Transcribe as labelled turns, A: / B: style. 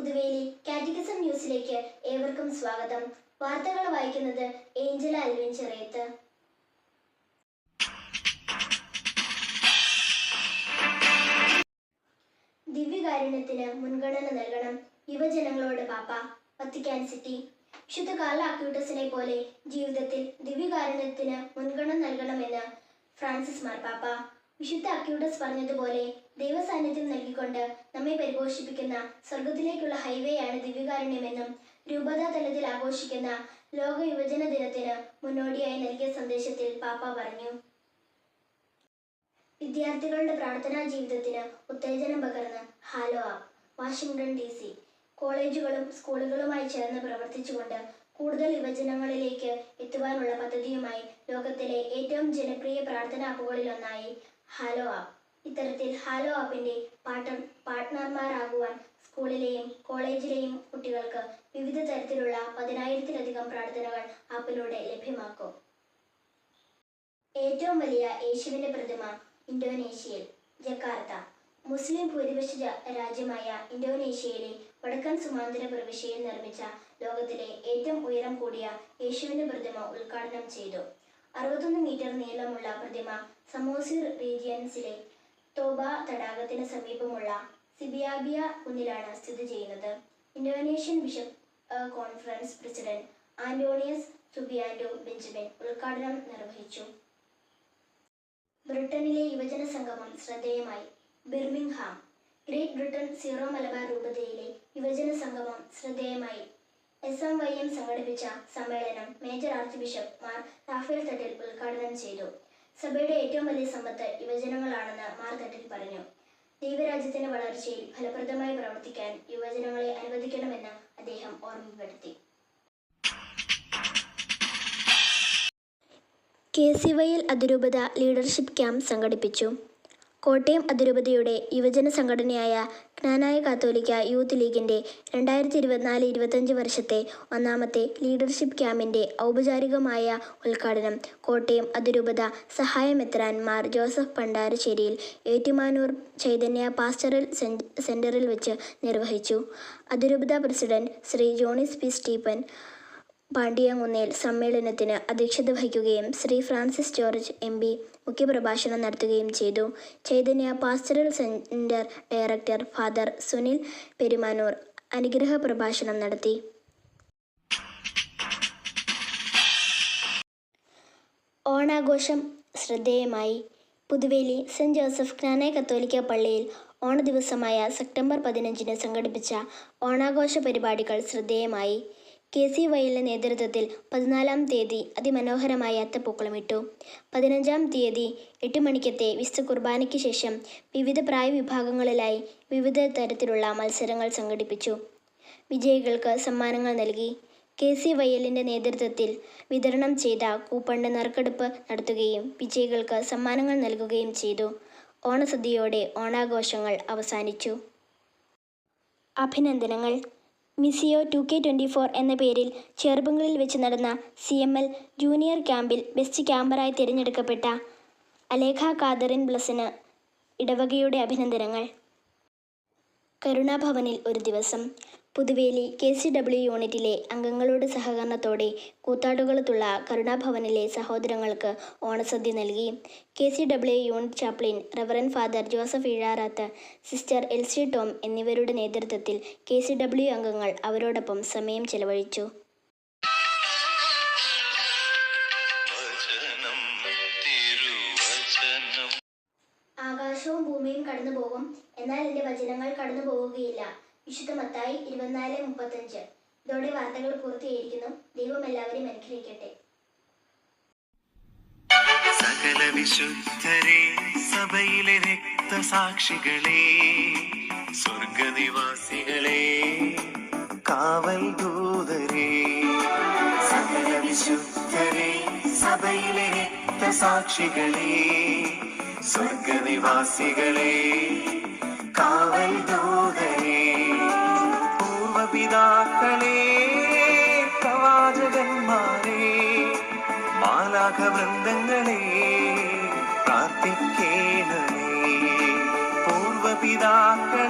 A: Puthuveli catechism ന്യൂസിലേക്ക് ഏവർക്കും സ്വാഗതം. വാർത്തകൾ വായിക്കുന്നത് ഏഞ്ചല അൽവിൻ ചെറിയത്ത്. ദിവ്യകാരുണ്യത്തിന് മുൻഗണന നൽകണം യുവജനങ്ങളോട് പാപ്പ വത്തിക്കാൻ സിറ്റി. വിശുദ്ധ കാർല അക്യൂട്ടസിനെ പോലെ ജീവിതത്തിൽ ദിവ്യകാരുണ്യത്തിന് മുൻഗണന നൽകണമെന്ന് ഫ്രാൻസിസ് മാർപ്പാപ്പ വിശുദ്ധ അക്യൂഡസ് പറഞ്ഞതുപോലെ ദൈവസാന്നിധ്യം നൽകിക്കൊണ്ട് നമ്മെ പരിപോഷിപ്പിക്കുന്ന സ്വർഗത്തിലേക്കുള്ള ഹൈവേയാണ് ദിവ്യകാരുണ്യമെന്നും രൂപതാ തലത്തിൽ ആഘോഷിക്കുന്ന ലോക യുവജന ദിനത്തിന് മുന്നോടിയായി നൽകിയ സന്ദേശത്തിൽ പാപ്പ പറഞ്ഞു. വിദ്യാർത്ഥികളുടെ പ്രാർത്ഥനാ ജീവിതത്തിന് ഉത്തേജനം പകർന്ന് Hallow app Washington D C. കോളേജുകളും സ്കൂളുകളുമായി ചേർന്ന് പ്രവർത്തിച്ചുകൊണ്ട് കൂടുതൽ യുവജനങ്ങളിലേക്ക് എത്തുവാനുള്ള പദ്ധതിയുമായി ലോകത്തിലെ ഏറ്റവും ജനപ്രിയ പ്രാർത്ഥനാ ആപ്പുകളിലൊന്നായി ഹാലോ ആപ്പ്. ഇത്തരത്തിൽ ഹാലോ ആപ്പിന്റെ പാർട്ണർ പാർട്ട്ണർമാരാകുവാൻ സ്കൂളിലെയും കോളേജിലെയും കുട്ടികൾക്ക് വിവിധ തരത്തിലുള്ള പതിനായിരത്തിലധികം പ്രാർത്ഥനകൾ ആപ്പിലൂടെ ലഭ്യമാക്കും. ഏറ്റവും വലിയ യേശുവിന്റെ പ്രതിമ ഇന്തോനേഷ്യയിൽ ജക്കാർത്ത. മുസ്ലിം ഭൂരിപക്ഷ രാജ്യമായ ഇന്തോനേഷ്യയിലെ വടക്കൻ സുമാന്തര പ്രവിശ്യയിൽ നിർമ്മിച്ച ലോകത്തിലെ ഏറ്റവും ഉയരം കൂടിയ യേശുവിന്റെ പ്രതിമ ഉദ്ഘാടനം ചെയ്തു. അറുപത്തൊന്ന് മീറ്റർ നീളമുള്ള പ്രതിമ സമോസിർ റീജിയൻസിലെ തോബ തടാകത്തിന് സമീപമുള്ള സിബിയാബിയ കുന്നിലാണ് സ്ഥിതി ചെയ്യുന്നത്. Indonesian bishop conference president Antonius Subianto Benjamin ഉദ്ഘാടനം നിർവഹിച്ചു. ബ്രിട്ടനിലെ യുവജന സംഗമം ശ്രദ്ധേയമായി. Birmingham Great Britain Syro Malabar രൂപതയിലെ എസ് എം വൈ എം സംഘടിപ്പിച്ച സമ്മേളനം major archbishop Mar Raphael Thattil ഉദ്ഘാടനം ചെയ്തു. സഭയുടെ ഏറ്റവും വലിയ സമ്പത്ത് യുവജനങ്ങളാണെന്ന് മാർ തട്ടിൽ പറഞ്ഞു. ദൈവരാജ്യത്തിന്റെ വളർച്ചയിൽ ഫലപ്രദമായി പ്രവർത്തിക്കാൻ യുവജനങ്ങളെ അനുവദിക്കണമെന്ന് അദ്ദേഹം ഓർമ്മപ്പെടുത്തി. കെ സി വൈയിൽ അതിരൂപത ലീഡർഷിപ്പ് ക്യാമ്പ് സംഘടിപ്പിച്ചു. കോട്ടയം അതിരൂപതയുടെ യുവജന സംഘടനയായ ജ്ഞാനായ കാത്തോലിക്ക യൂത്ത് ലീഗിന്റെ രണ്ടായിരത്തി ഇരുപത്തിനാല് ഇരുപത്തഞ്ച് വർഷത്തെ ഒന്നാമത്തെ ലീഡർഷിപ്പ് ക്യാമ്പിന്റെ ഔപചാരികമായ ഉദ്ഘാടനം കോട്ടയം അതിരൂപത സഹായമെത്രാൻ Mar Joseph Pandarasseril Ettumanoor Chaitanya pastoral cen- സെന്ററിൽ വെച്ച് നിർവഹിച്ചു. അതിരൂപത president Shri Jonis P Stephen Pandiyankunnel സമ്മേളനത്തിന് അധ്യക്ഷത വഹിക്കുകയും Shri Francis George M P മുഖ്യപ്രഭാഷണം നടത്തുകയും ചെയ്തു. Chaitanya pastoral centre director father Sunil Perumanoor അനുഗ്രഹ പ്രഭാഷണം നടത്തി. ഓണാഘോഷം ശ്രദ്ധേയമായി. പുതുവേലി സെന്റ് ജോസഫ് ജ്ഞാനായ കത്തോലിക്ക പള്ളിയിൽ ഓണദിവസമായ സെപ്റ്റംബർ പതിനഞ്ചിന് സംഘടിപ്പിച്ച ഓണാഘോഷ പരിപാടികൾ ശ്രദ്ധേയമായി. കെ സി വൈലിന്റെ നേതൃത്വത്തിൽ പതിനാലാം തീയതി അതിമനോഹരമായ അത്തപ്പൂക്കളമിട്ടു പതിനഞ്ചാം തീയതി എട്ട് മണിക്കത്തെ വിശുദ്ധ കുർബാനയ്ക്ക് ശേഷം വിവിധ പ്രായ വിഭാഗങ്ങളിലായി വിവിധ തരത്തിലുള്ള മത്സരങ്ങൾ സംഘടിപ്പിച്ചു. വിജയികൾക്ക് സമ്മാനങ്ങൾ നൽകി. കെ സി വയ്യലിന്റെ നേതൃത്വത്തിൽ വിതരണം ചെയ്ത കൂപ്പണിന്റെ നറുക്കെടുപ്പ് നടത്തുകയും വിജയികൾക്ക് സമ്മാനങ്ങൾ നൽകുകയും ചെയ്തു. ഓണസദ്യയോടെ ഓണാഘോഷങ്ങൾ അവസാനിച്ചു. അഭിനന്ദനങ്ങൾ. Missio two K twenty four എന്ന പേരിൽ ചെറുപ്പങ്ങളിൽ വെച്ച് നടന്ന C M L junior camp best ക്യാമ്പറായി തിരഞ്ഞെടുക്കപ്പെട്ട അലേഖ കാദറിൻ ബ്ലസിന് ഇടവകയുടെ അഭിനന്ദനങ്ങൾ. കരുണാഭവനിൽ ഒരു ദിവസം പുതുവേലി കെ സി ഡബ്ല്യു യൂണിറ്റിലെ അംഗങ്ങളുടെ സഹകരണത്തോടെ കൂത്താടുകളത്തുള്ള കരുണാഭവനിലെ സഹോദരങ്ങൾക്ക് ഓണസദ്യ നൽകി. K C W unit chaplain reverend father Joseph Ezharath sister L C Tom എന്നിവരുടെ നേതൃത്വത്തിൽ കെ സി ഡബ്ല്യു അംഗങ്ങൾ അവരോടൊപ്പം സമയം ചെലവഴിച്ചു. ആകാശവും ഭൂമിയും കടന്നു പോകും എന്നാൽ എന്റെ വചനങ്ങൾ കടന്നു പോവുകയില്ല. വിശുദ്ധ മത്തായി ഇരുപത്തിനാല് മുപ്പത്തഞ്ച്. ഇതോടെ വാർത്തകൾ പൂർത്തിയായിരിക്കുന്നു. ദൈവം എല്ലാവരെയും അനുഗ്രഹിക്കട്ടെ.
B: സകല വിശുദ്ധരെ സഭയിലെ രക്തസാക്ഷികളെ സ്വർഗനിവാസികളെ കാവൽ ദൂതരെ വിശുദ്ധരെ സഭയിലെ രക്തസാക്ഷികളെ സ്വർഗനിവാസികളെ കാവൽ ദൂതരെ പൂർവപിതാക്കളെ പ്രവാചകന്മാരെ മാലാഖവൃന്ദങ്ങളെ പ്രാർത്ഥിക്കേണമേ പൂർവപിതാക്കളെ